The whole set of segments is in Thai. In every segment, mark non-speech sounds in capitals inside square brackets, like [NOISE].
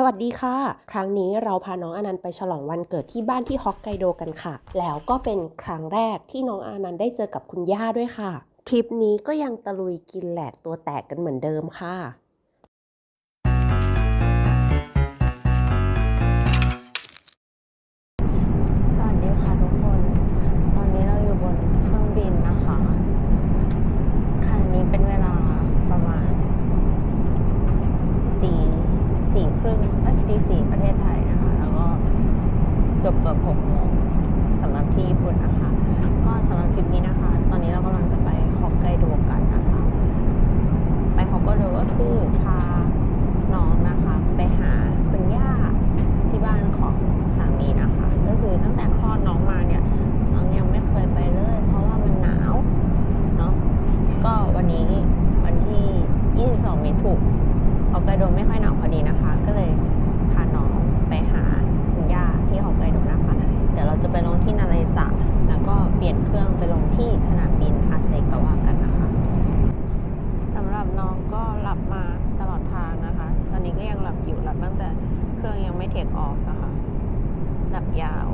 สวัสดีค่ะ ครั้งนี้เราพาน้องอานันต์ไปฉลองวันเกิดที่บ้านที่ฮอกไกโดกันค่ะ แล้วก็เป็นครั้งแรกที่น้องอานันต์ได้เจอกับคุณย่าด้วยค่ะ ทริปนี้ก็ยังตะลุยกินแหลกตัวแตกกันเหมือนเดิมค่ะ วันนี้วันที่ 22มิถุฮอกไกโดไม่ค่อยหนาวพอดีนะคะ ก็เลยพาน้องไปหาคุณย่าที่ฮอกไกโดนะคะ เดี๋ยวเราจะไปลงที่นาริตะแล้วก็เปลี่ยนเครื่องไปลงที่สนามบินอาเซกาวะกันนะคะสำหรับน้องก็หลับมาตลอดทางนะคะ ตอนนี้ก็ยังหลับอยู่หลับตั้งแต่เครื่องยังไม่เทคออฟนะคะหลับยาว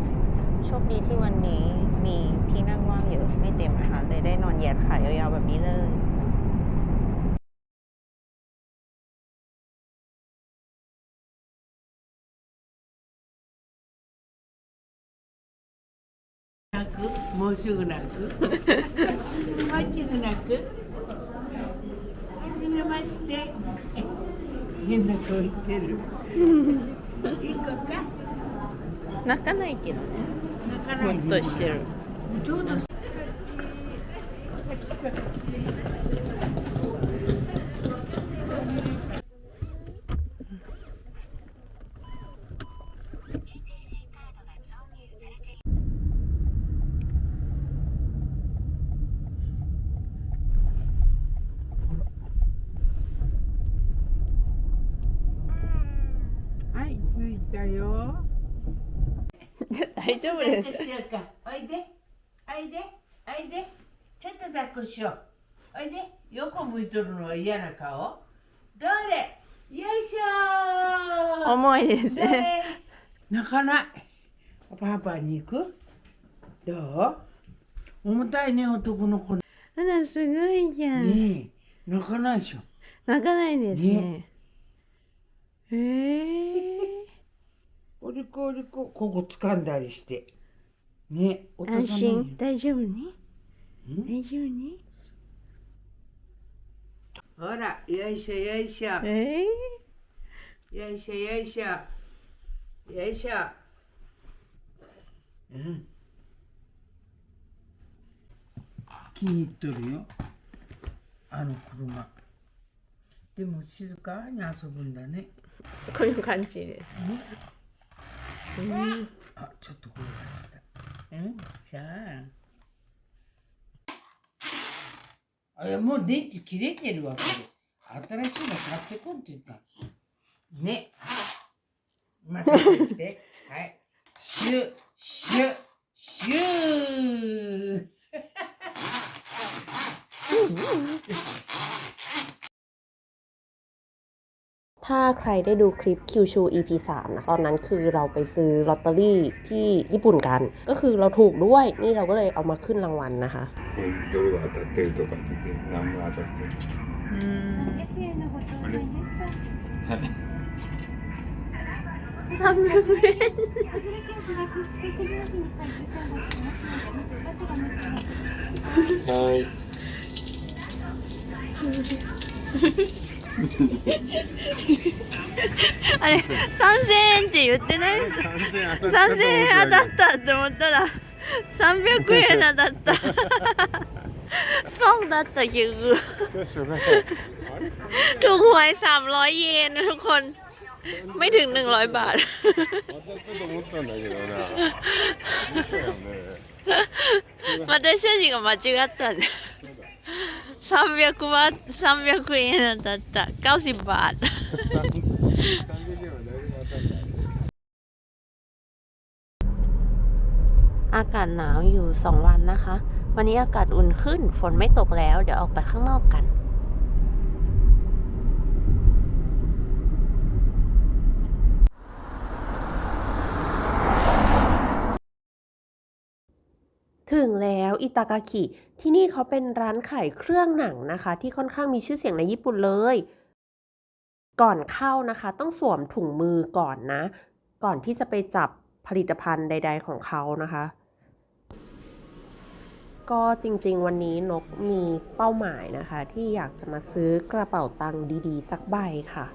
โชคดีที่วันนี้มีที่นั่งว่างเยอะไม่เต็มนะคะเลยได้นอนเหยียดขายาวๆแบบนี้เลย もうすぐなく。マッチングなく。はじめまして。変な顔してる。行こうか？泣かないけどね。泣かない。ほっとしてる。ちょうどはい着いたよ大丈夫です。おいでおいでおいで。ちょっと抱っこしよう。おいで横向いとるのは嫌な顔。どれよいしょー。重いですどね。れ泣かない。パパに行く？どう？重たいね男の子。ねあらすごいじゃん。え。泣かないでしょ。泣かないですね。ねへえおりこおりこここ掴んだりして。ね安心。大丈夫ね？ん？大丈夫ね？ほらよいしょよいしょ。えよいしょよいしょ。よいしょ。うん。気に入っとるよ。あの車。でも静かに遊ぶんだね。ー、こういう感じですあちょっと転がしたう。んじゃあ。あいやもう電池切れてるわけで新しいの買ってこんって言ったね。待ってきて。はい。シュッシュッシュー。[LAUGHS] ถ้าใครได้ดูคลิปคิวชู EP 3นะตอนนั้นคือเราไปซื้อลอตเตอรี่ที่ญี่ปุ่นกัน ก็คือเราถูกด้วย นี่เราก็เลยเอามาขึ้นรางวัลนะคะ どれが当たってるとかって言って何が当たってる300円外れ券プラスステージの日に再抽選が来ますので、もしよかったらお持ちになってはい あれ3000円って言ってない3000円当たったって思ったら300円当たったส่งだった結局ถูกหวย300 เยนนะทุกคน ไม่ถึง 100 บาท 当たったと思ったんだけどなそうやね私たちが間違ったんだ 300バー300円当たった90バート30円は誰も当たんない อากาศหนาวอยู่ 2 วันนะคะ วันนี้อากาศอุ่นขึ้น ฝนไม่ตกแล้ว เดี๋ยวออกไปข้างนอกกัน ถึงแล้วอิตากาคิที่นี่เขาเป็นร้านขายเครื่องหนังนะคะ ที่ค่อนข้างมีชื่อเสียงในญี่ปุ่นเลย ก่อนเข้านะคะ ต้องสวมถุงมือก่อนนะ ก่อนที่จะไปจับผลิตภัณฑ์ใด ๆ ของเขานะคะ ก็จริงๆ วันนี้นกมีเป้าหมายนะคะ ที่อยากจะมาซื้อกระเป๋าตังค์ดีๆ สักใบค่ะ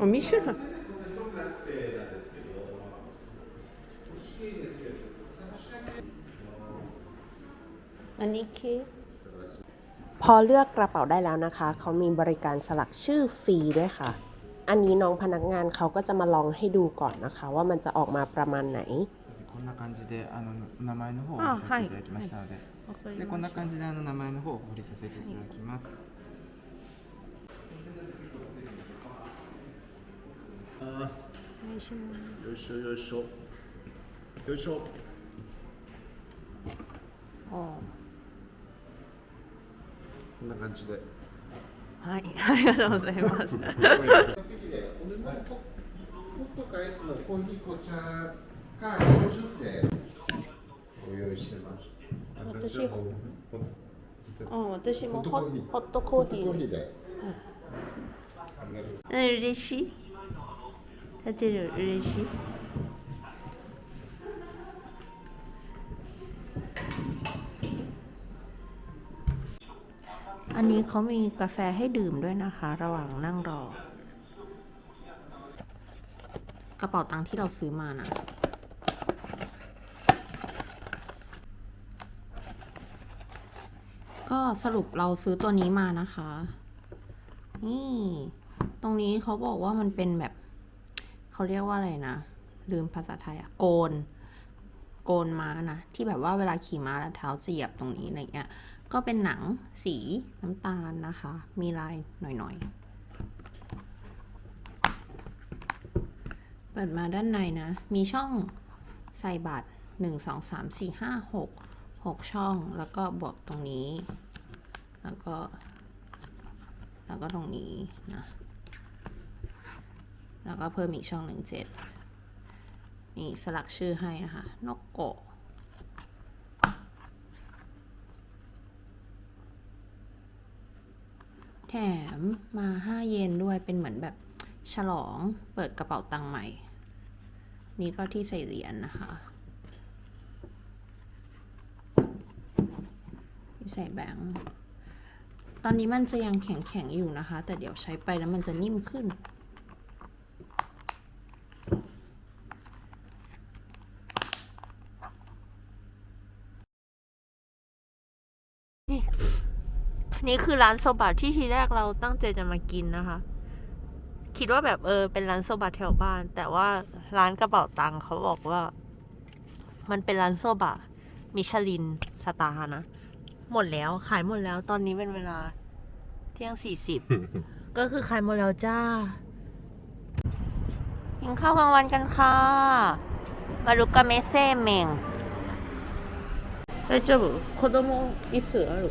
あミシュランอันนี้คือ พอเลือกกระเป๋าได้แล้วนะคะ เขามีบริการสลักชื่อฟรีด้วยค่ะ อันนี้น้องพนักงานเขาก็จะมาลองให้ดูก่อนนะคะ ว่ามันจะออกมาประมาณไหน こんな感じであの名前の方をあお見せさせていただきましたので、わかりでこんまな感じであの名前の方をお振りさせていただきます。 ます。よいしょよいしょ。よいしょ。あこんな感じで。はいありがとうございます。席でお飲み物ホットかアイスのコーヒー紅茶かリンゴジュースでご用意してます。私はうん私もホホットコーヒーホットコーヒーで、うん。嬉しい Hadi อันนี้เขามีกาแฟให้ดื่มด้วยนะคะ ระหว่างนั่งรอ กระเป๋าตังค์ที่เราซื้อมานะก็สรุปเราซื้อตัวนี้มานะคะ นี่ ตรงนี้เขาบอกว่ามันเป็นแบบ เขาเรียกว่าอะไรนะ ลืมภาษาไทยอะโกน โกนม้านะ ที่แบบว่าเวลาขี่ม้าแล้วเท้าจะเหยียบตรงนี้อะไรเงี้ย ก็เป็นหนังสีน้ำตาลนะคะ มีลายหน่อยๆ เปิดมาด้านในนะ มีช่องใส่บัตรหนึ่งสองสามสี่ห้าหกหกช่องแล้วก็บวกตรงนี้ แล้วก็ แล้วก็ตรงนี้นะ แล้วก็เพิ่มอีกช่องหนึ่งเจ็ดนี่สลักชื่อให้นะคะ นกโกะแถมมา 5 เยนด้วยเป็นเหมือนแบบฉลองเปิดกระเป๋าตังค์ใหม่ นี่ก็ที่ใส่เหรียญนะคะ ที่ใส่แบงค์ตอนนี้มันจะยังแข็งๆอยู่นะคะ แต่เดี๋ยวใช้ไปแล้วมันจะนิ่มขึ้น นี่คือร้านโซบะที่ทีแรกเราตั้งใจจะมากินนะคะ คิดว่าแบบเออเป็นร้านโซบะแถวบ้าน แต่ว่าร้านกระเป๋าตังค์เขาบอกว่า มันเป็นร้านโซบะมิชลินสตาร์นะ หมดแล้วขายหมดแล้วตอนนี้เป็นเวลา เที่ยงสี่สิบ ก็คือขายหมดแล้วจ้ากินข้าวกลางวันกันค่ะ มารุกาเมเซ่เมง大丈夫子供椅子ある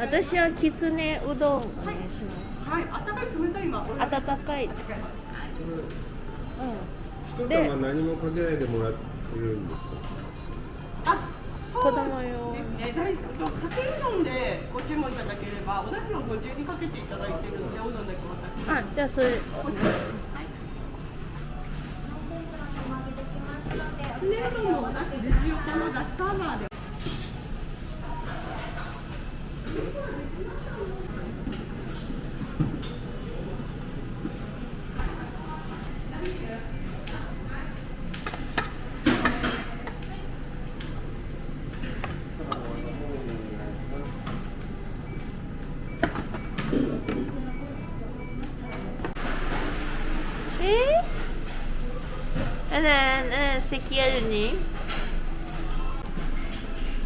私はきつねうどんお願いします。はい、温かい冷たい今。温かい。うん。一玉何もかけない。でもらえるんですか子供用。ね、大かけうどんでご注文い。ただければ、お出汁をご自由にかけてい。ただい。てい。るので、おうどんだけお渡し。あ、じゃあそれ。ねうどんのお出汁ですよ、この出汁サーバーで。石、あ、るね。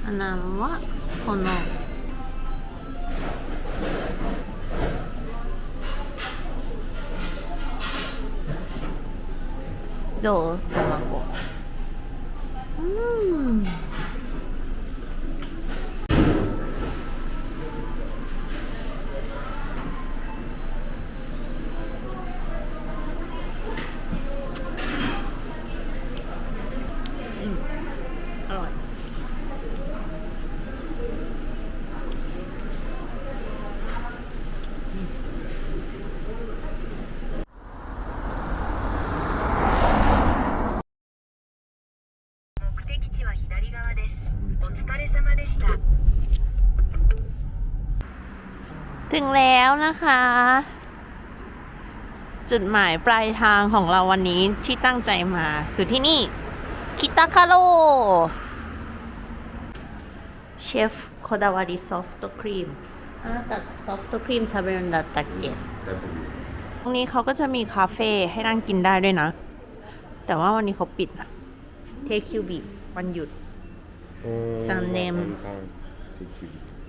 アナンはこの。 ถึงแล้วนะคะ จุดหมายปลายทางของเราวันนี้ที่ตั้งใจมาคือที่นี่ คิตาคาโรเชฟโคดาวาริซอฟต์ครีมあなたソフトクリーム食べるんだったっけตรงนี้เขาก็จะมีคาเฟ่ให้นั่งกินได้ด้วยนะ แต่ว่าวันนี้เขาปิดเทคิวบิวันหยุด ซันเนม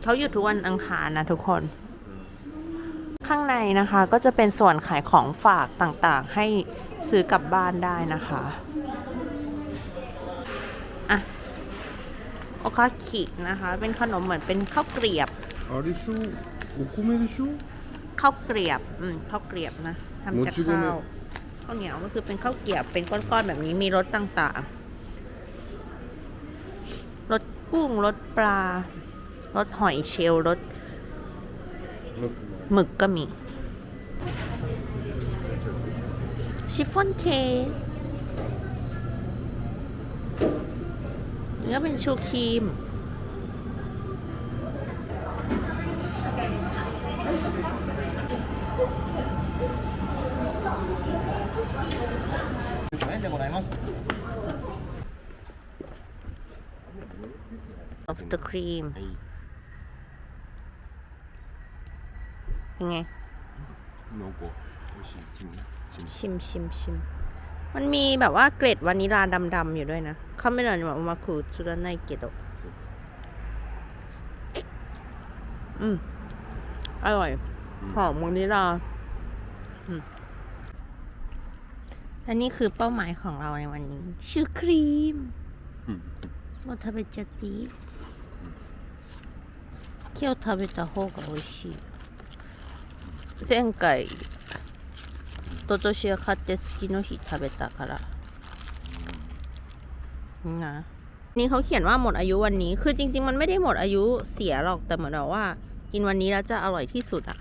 เขาหยุดทุกวันอังคารนะทุกคน ข้างในนะคะก็จะเป็นส่วนขายของฝากต่างๆ ให้ซื้อกลับบ้านได้นะคะ อ่ะ โอคาคินะคะ เป็นขนมเหมือนเป็นข้าวเกรียบ あれでしょお米でしょ ข้าวเกรียบ อืม ข้าวเกรียบนะทำจาก โมจิโกเมะ ข้าว ข้าวเหนียวก็คือเป็นข้าวเกรียบ เป็นก้อนๆแบบนี้ มีรสต่างๆ รสกุ้ง รสปลา รสหอยเชลล์รส หมึกก็มี ชิฟฟ่อนเค้กนี่ก็เป็นชูครีม of the cream ยังไงนโกชิชิมชิมชิมชิมชิมมันมีแบบว่าเกรดวานิลาดำๆอยู่ด้วยนะเขาไม่รู้ว่ามาคุสุดานายเกโดดอืม อร่อยหอมวานิลาอันนี้คือเป้าหมายของเราในวันนี้ ชื่อครีมอืมโมทาเบจติเคียวทาเบตโฮกัโอชิ 前回一昨年は買って次の日食べたからนะนี่เขาเขียนว่าหมดอายุวันนี้ คือจริง ๆ มันไม่ได้หมดอายุเสียหรอก แต่เหมือนแบบว่า กินวันนี้แล้วจะอร่อยที่สุดอะ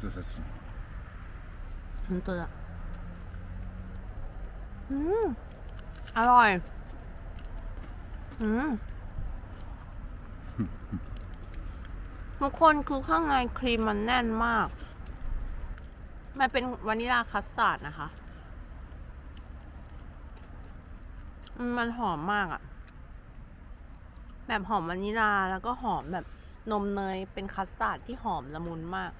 人差し指本当だอืมอร่อย อืมทุกคนคือข้างในครีมมันแน่นมาก มันเป็นวานิลาคัสตาร์ดนะคะอืมมันหอมมากอะแบบหอมวานิลาแล้วก็หอมแบบนมเนยเป็นคัสตาร์ดที่หอมละมุนมาก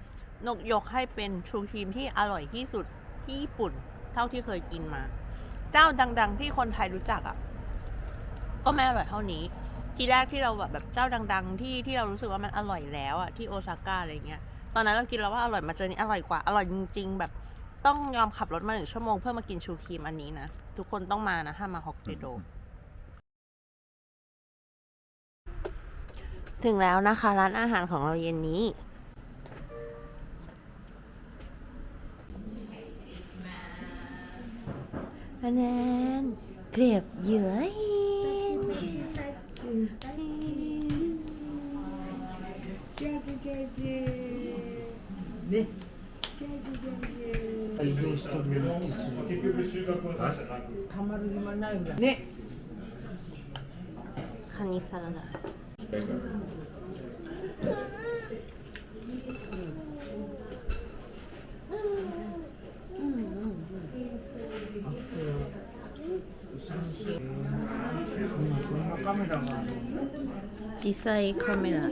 นกยกให้เป็นชูครีมที่อร่อยที่สุดที่ญี่ปุ่นเท่าที่เคยกินมา เจ้าดัง ๆ ที่คนไทยรู้จักอะ่ะ ก็ไม่อร่อยเท่านี้ ทีแรกที่เราแบบเจ้าดัง ๆ ที่ที่เรารู้สึกว่ามันอร่อยแล้วอะ่ะที่โอซาก้าอะไรเงี้ย ตอนนั้นเรากินแล้วว่าอร่อยมาเจอนี้อร่อยกว่าอร่อยจริง ๆ แบบต้องยอมขับรถมาหนึ่งชั่วโมงเพื่อมากินชูครีมอันนี้นะทุกคนต้องมานะถ้ามาฮอกไกโดถึงแล้วนะคะ ร้านอาหารของเราเย็นนี้ バナンクレープユアイね。移動した分のキス結局修学はじゃなくたまる暇ないぐらいねカニサラダ小さいカメラ、刺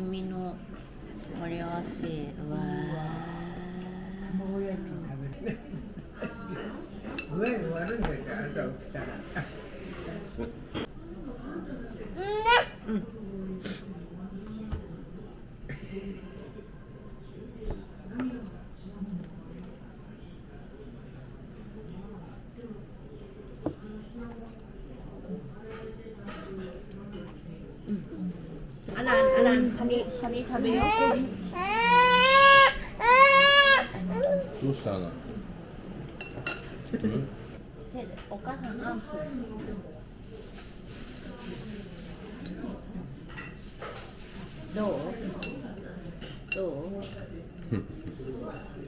身の盛り合わせはどうしたの？うん？お母さんあんどう？どう？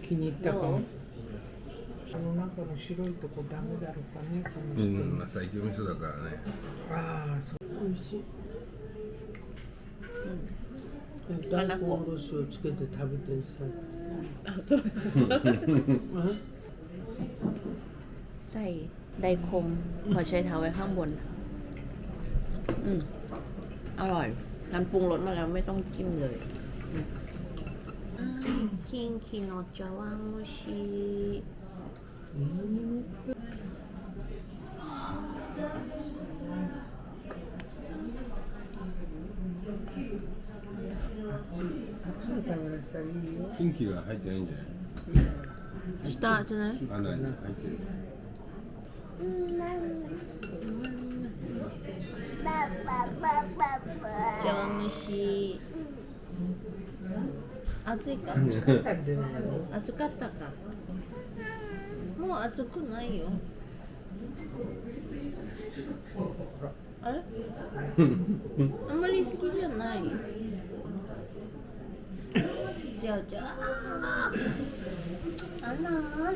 気に入ったかも。この中の白いとこダメだろうかねこの人、うん、まあ最強の人だからね。ああそう。美味しい、大根おろしをつけて食べてるさうん ใส่ไดคมหัวไชเท้าไว้ข้างบน อืม อร่อยน้ำปรุงรสมาแล้วไม่ต้องจิ้มเลยคิงคิโนจาวามุชิたくさいいいよキンキが入ってないんじゃない？下じゃないあ、ない、入ってる。茶碗蒸し暑いか？暑かったか？もう暑くないよ。あれ？[LAUGHS] あんまり好きじゃない？じゃあじゃああなんは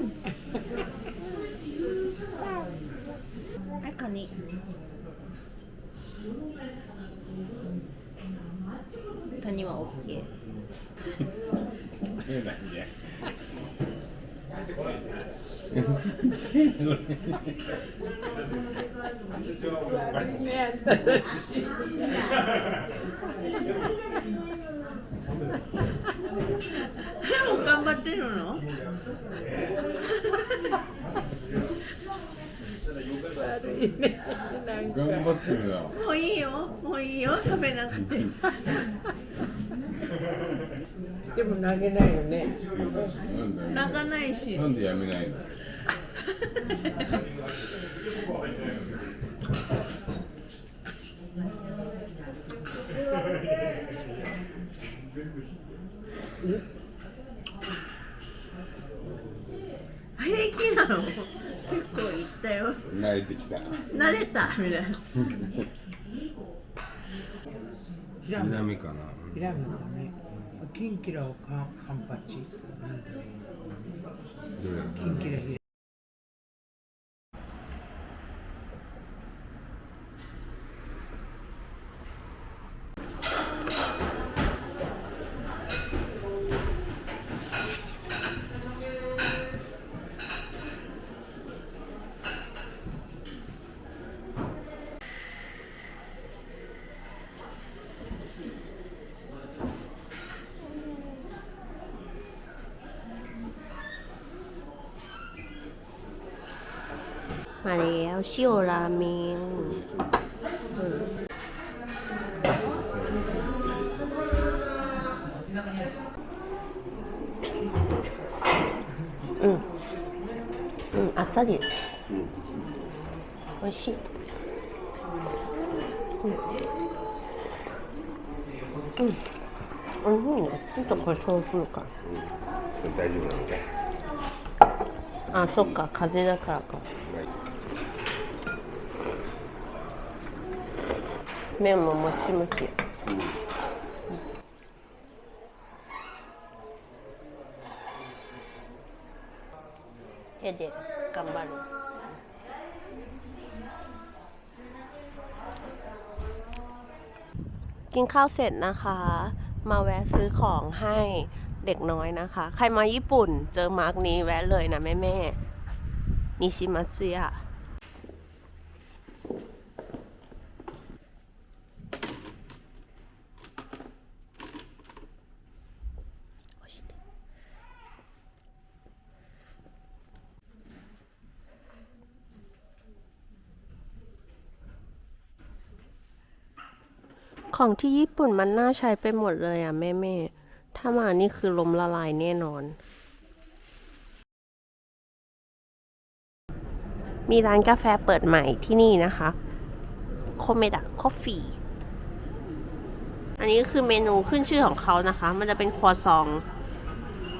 頑張ってるの？頑張ってるな。もういいよもういいよ食べなくてでも投げないよねなんだよ。泣かないしなんでやめないの？[LAUGHS] 平気なの結構いったよ慣れてきた。慣れたみたいなヒラメ南かな。ヒラメだねキンキラをカンパチどれ。キンキラヒあれ塩ラーメン、うん、うん、うん、あっさり、うん、美味しい、うん、うん。うん、ちょっとするか、うん。大丈夫なの。あ、そっか、風だからか。はい。麺ももちもち手で頑張るกินข้าวเสร็จนะคะ มาแวะซื้อของให้เด็กน้อยนะคะ ใครมาญี่ปุ่นเจอมาร์กนี้แวะเลยนะแม่แม่ๆนิชิมัตสึยะ ของที่ญี่ปุ่นมันน่าใช้ไปหมดเลยอะแม่แม่ถ้ามานี่คือลมละลายแน่นอน มีร้านกาแฟเปิดใหม่ที่นี่นะคะโคเมดะคอฟฟี่อันนี้คือเมนูขึ้นชื่อของเขานะคะ มันจะเป็นครัวซอง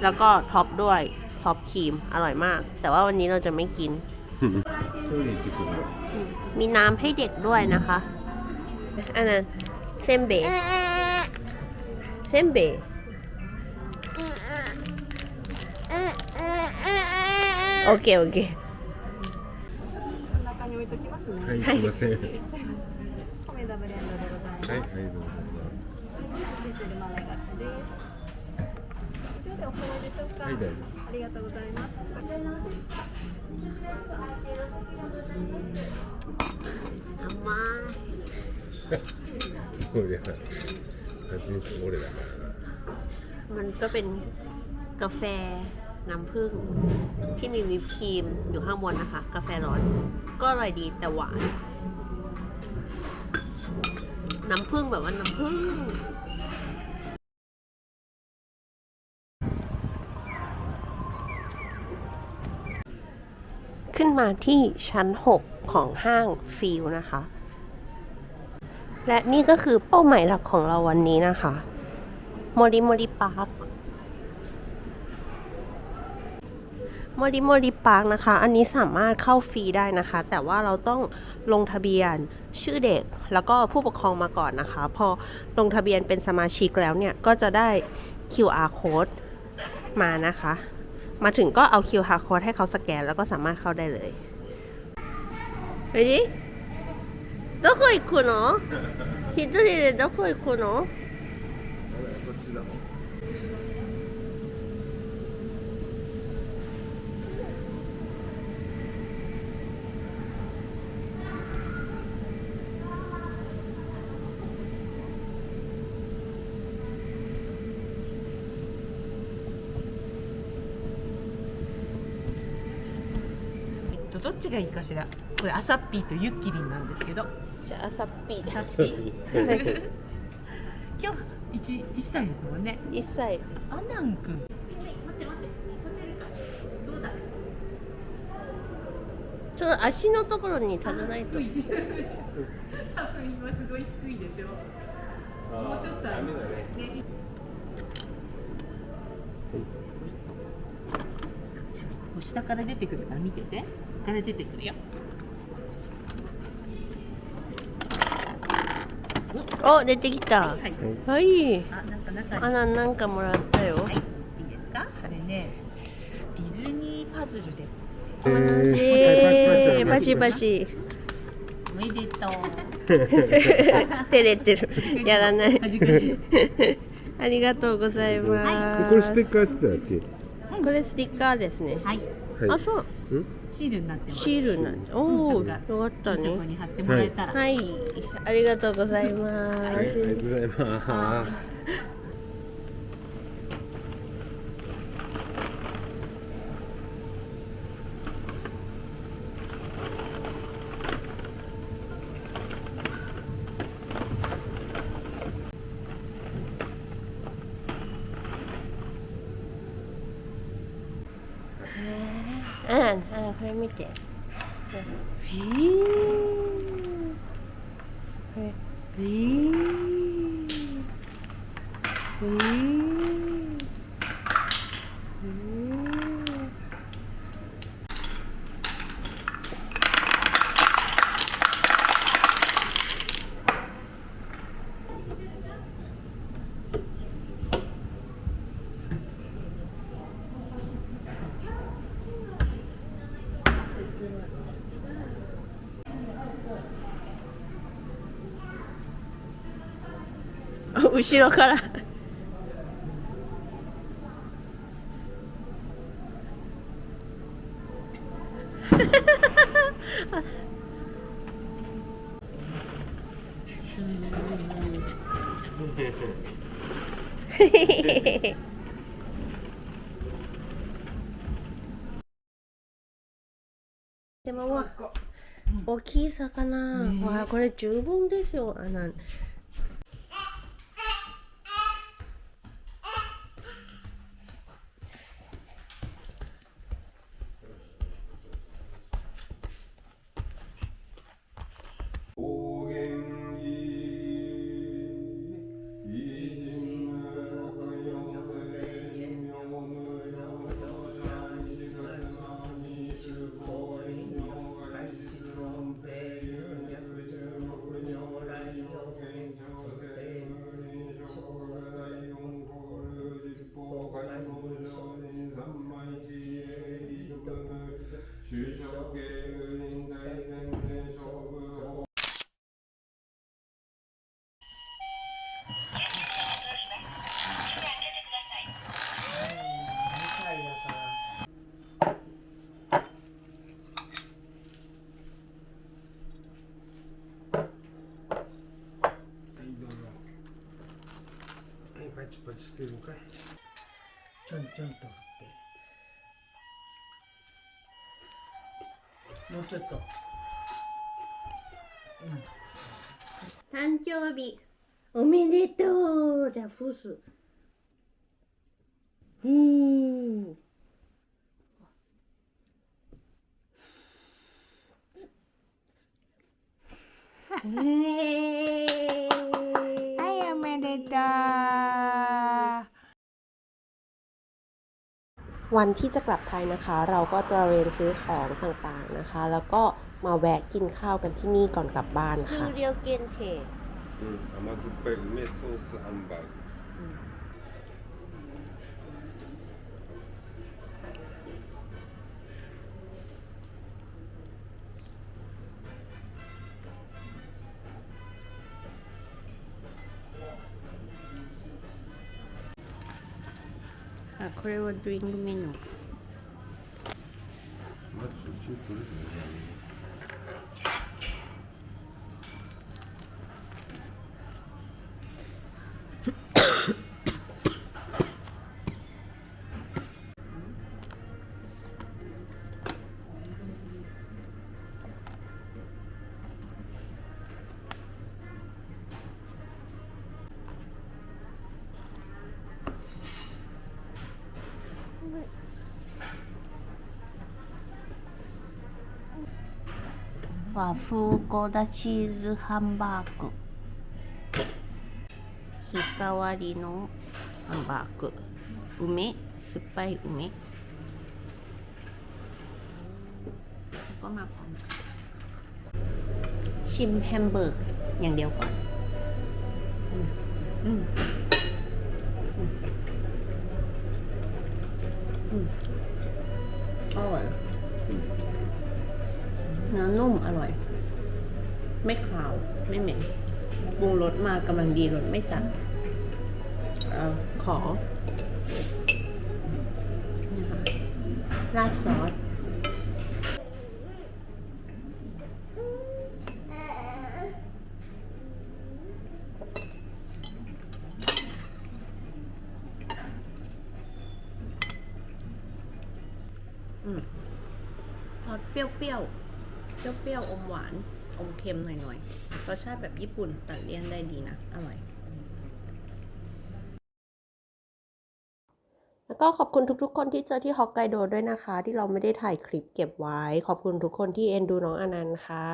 แล้วก็ท็อปด้วยซอฟครีม อร่อยมาก แต่ว่าวันนี้เราจะไม่กิน มีน้ำให้เด็กด้วยนะคะ อันนั้น sembe. Sembe. Oke oke. はいはいどうぞ。お揃いでしょうかはい大丈夫ありがとうございますそりゃ初めて俺だからな มันก็เป็นกาแฟน้ำผึ้งที่มีวิปครีมอยู่ข้างบนนะคะ กาแฟร้อน ก็อร่อยดีแต่หวาน น้ำผึ้งแบบว่าน้ำผึ้ง ขึ้นมาที่ชั้น 6 ของห้างฟิลนะคะ และนี่ก็คือเป้าหมายหลักของเราวันนี้นะคะโมริโมริปาร์คโมริโมริปาร์คนะคะ อันนี้สามารถเข้าฟรีได้นะคะ แต่ว่าเราต้องลงทะเบียนชื่อเด็ก แล้วก็ผู้ปกครองมาก่อนนะคะ พอลงทะเบียนเป็นสมาชิกแล้วเนี่ย ก็จะได้ QR code มานะคะ มาถึงก็เอา QR code ให้เขาสแกน แล้วก็สามารถเข้าได้เลยเฮ้ยどこ行くの一人でどこ行くの ちがいいかしら？これアサッピーとユッキリンなんですけど。じゃあさっぴアサッピー。[LAUGHS] 今日一一歳ですもんね。1歳ですアナン君。待って待って。立てるか。どうだ。ちょっと足のところに立たないと低い。[LAUGHS] 多分今すごい低いでしょ。もうちょっとある。ねあここ下から出てくるから見てて。ここから出てくるよ。お出てきたはい。はいあなんか中に。あらなんかもらったよはい、いいですか？あれね、ディズニーパズルです。えー、パチパチおめでとう。[LAUGHS] 照れてる [LAUGHS] やらない [LAUGHS] ありがとうございますこれステッカーしてたっけ？これステッカーですね。はい、はい。あそう。シールになってます。シールなんおおよかかったいいとこねに貼ってもらえたら。はい。ありがとうございまはい。ありすがとうございます見て。フィーこれフィーフィーフィー後ろから。でもわ大きい魚、わあこれ十分ですよあの2もうちょっと。誕生日。おめでとう。ラフス。うん [LAUGHS] はい、おめでとう。 วันที่จะกลับไทยนะคะ เราก็ตระเวนซื้อของต่างๆนะคะ แล้วก็มาแวะกินข้าวกันที่นี่ก่อนกลับบ้านค่ะ ซื้เรียวเกนเท 응, 아마국발 음에 소스 한발 あ、これはドリンクメニュー。和風ゴダチーズハンバーグ日替わりのハンバーグ梅酸っぱい梅แล้วก็มาพร้อมชิมแฮมเบอร์กอย่างเดียวก่อนอืมอืมอืมอืมอร่อย เนื้อนุ่มอร่อย ไม่ขาวไม่เหม็นปรุงรสมากำลังดีรสไม่จัดเออขอราดซอส อืมซอสเปรี้ยวๆ เปรี้ยวๆ อมหวาน เค็มหน่อยๆรสชาติแบบญี่ปุ่นตัดเลี่ยนได้ดีนะ อร่อย แล้วก็ขอบคุณทุกๆ คนที่เจอที่ฮอกไกโดด้วยนะคะ ที่เราไม่ได้ถ่ายคลิปเก็บไว้ ขอบคุณทุกคนที่เอ็นดูน้องอนันต์ค่ะ